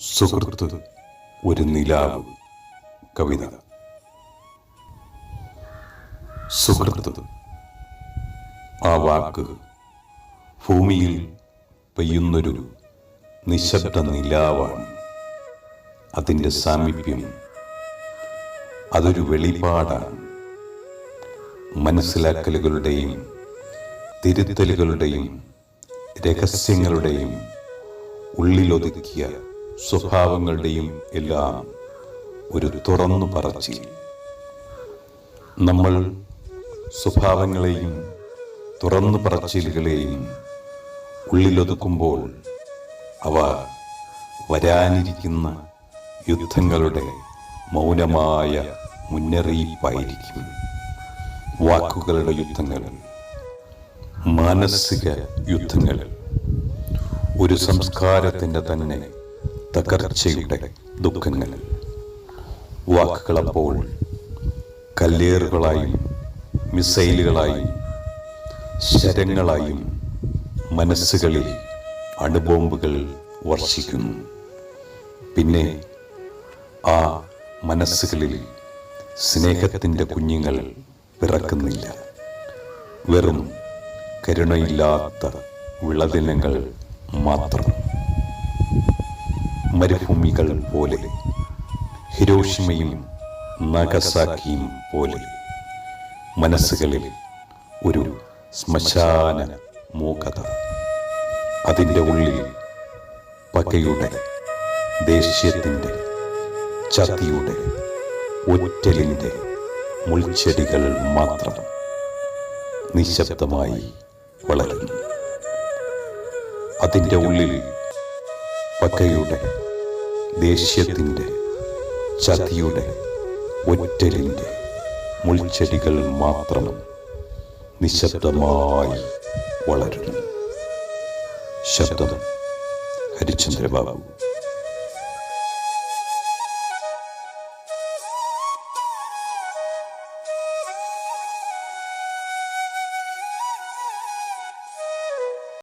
സുഹൃത്ത് ഒരു നിലാവ് കവിത. സുഹൃത്ത് ആ വാക്ക് ഭൂമിയിൽ പെയ്യുന്നൊരു നിശബ്ദ നിലാവാണ്. അതിന്റെ സാമീപ്യം അതൊരു വെളിപാടാണ്. മനസ്സിലാക്കലുകളുടെയും തിരുത്തലുകളുടെയും രഹസ്യങ്ങളുടെയും ഉള്ളിലൊതുക്കിയ സ്വഭാവങ്ങളുടെയും എല്ലാം ഒരു തുറന്നു പറച്ചിൽ നമ്മൾ സ്വഭാവങ്ങളെയും തുറന്നു പറച്ചിലുകളെയും ഉള്ളിലൊതുക്കുമ്പോൾ അവ വരാനിരിക്കുന്ന യുദ്ധങ്ങളുടെ മൗനമായ മുന്നറിയിപ്പായിരിക്കും. വാക്കുകളുടെ യുദ്ധങ്ങൾ മാനസിക യുദ്ധങ്ങൾ ഒരു സംസ്കാരത്തിന്റെ തന്നെ തകർച്ചയുടെ ദുഃഖങ്ങൾ. വാക്കുകളപ്പോൾ കല്ലേറുകളായും മിസൈലുകളായും ശരങ്ങളായും മനസ്സുകളിൽ അണുബോംബുകൾ വർഷിക്കുന്നു. പിന്നെ ആ മനസ്സുകളിൽ സ്നേഹത്തിന്റെ കുഞ്ഞുങ്ങൾ പിറക്കുന്നില്ല. വെറും കരുണയില്ലാത്ത വിളദിനങ്ങൾ മാത്രം. മരുഭൂമികൾ പോലെ. ഹിരോഷിമയും നഗസാക്കിയും പോലെ. മനസ്സുകളിൽ ഒരു ശ്മശാന മൂകത. അതിന്റെ ഉള്ളിൽ പകയുടെ ദേഷ്യത്തിന്റെ ചതിയുടെ ഒറ്റലിന്റെ മുൾച്ചെടികൾ മാത്രം നിശബ്ദമായി വളരുന്നു. അതിന്റെ ഉള്ളിൽ പകയുടെ ദേഷ്യത്തിന്റെ ചതിയുടെ ഒറ്റലിന്റെ മുൾച്ചെടികൾ മാത്രം നിശബ്ദമായി വളരുന്നു. ശബ്ദം ഹരിചന്ദ്രബാബു.